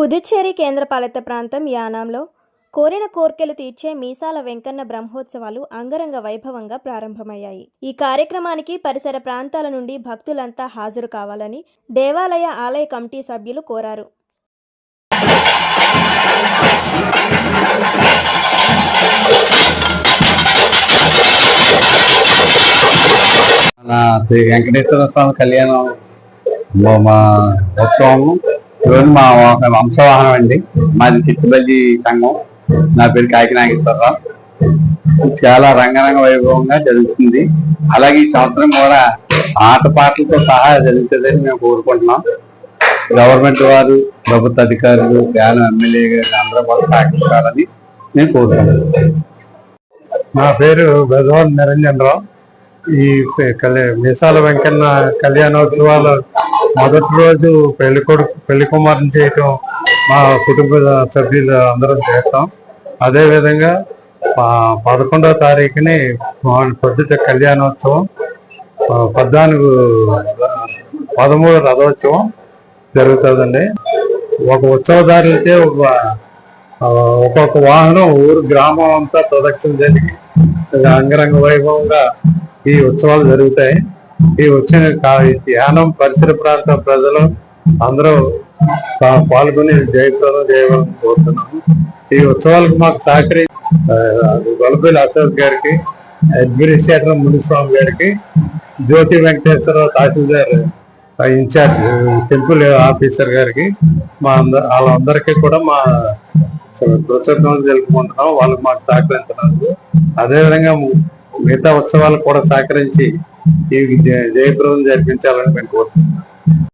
పుదుచ్చేరి కేంద్రపాలిత ప్రాంతం యానాంలో కోరిన కోర్కెలు తీర్చే మీసాల వెంకన్న బ్రహ్మోత్సవాలు అంగరంగ వైభవంగా ప్రారంభమయ్యాయి. ఈ కార్యక్రమానికి పరిసర ప్రాంతాల నుండి భక్తులంతా హాజరు కావాలని దేవాలయ ఆలయ కమిటీ సభ్యులు కోరారు. శ్రీ వెంకటేశ్వర స్వామి కళ్యాణం మా ఉత్సవం ఈరోజు మా ఒక వంశవాహనం అండి. మాది చిట్టుబల్లి సంఘం. నా పేరు కాకినాగేశ్వరరావు చాలా రంగరంగ వైభవంగా జరుగుతుంది. అలాగే ఈ సంవత్సరం కూడా ఆటపాటలతో సహా జరుగుతుందని మేము కోరుకుంటున్నాం. గవర్నమెంట్ వారు ప్రభుత్వ అధికారులు ధ్యాన ఎమ్మెల్యే గారు అందరూ కూడా సహకరించాలని నేను కోరుకుంటున్నాను. నా పేరు బెజవాన్ నిరంజన్ రావు. ఈ పె- మీసాల వెంకన్న కళ్యాణోత్సవాలు మొదటి రోజు పెళ్ళి కొడుకు పెళ్ళి కుమారుని చేయటం మా కుటుంబ సభ్యులు అందరం చేస్తాం. అదే విధంగా పదకొండవ తారీఖుని పొద్దుట కళ్యాణోత్సవం పద్నాలుగు పదమూడు రథోత్సవం జరుగుతుందండి. ఒక ఉత్సవదారులకే ఒక ఒక్కొక్క వాహనం ఊరు గ్రామం అంతా ప్రదక్షిణ జరిగి అంగరంగ వైభవంగా ఈ ఉత్సవాలు జరుగుతాయి. ఈ వచ్చిన ఈ ధ్యానం పరిసర ప్రాంత ప్రజలు అందరూ పాల్గొని జయప్రదం చేయాలని కోరుతున్నాము. ఈ ఉత్సవాలకు మాకు సహకరి గొలబిల్ గొలపల్లి అశోక్ గారికి అడ్మినిస్ట్రేటర్ మునిస్వామి గారికి Jyoti Venkateswararao tahsildar incharge temple officer గారికి మా అంద వాళ్ళందరికీ కూడా మా కృతజ్ఞతలు తెలుపుకుంటున్నాం వాళ్ళు మాకు సహకరించడానికి అదేవిధంగా మిగతా ఉత్సవాలకు కూడా సహకరించి ఈ జయప్రదం జరిపించాలని మేము కోరుతున్నాం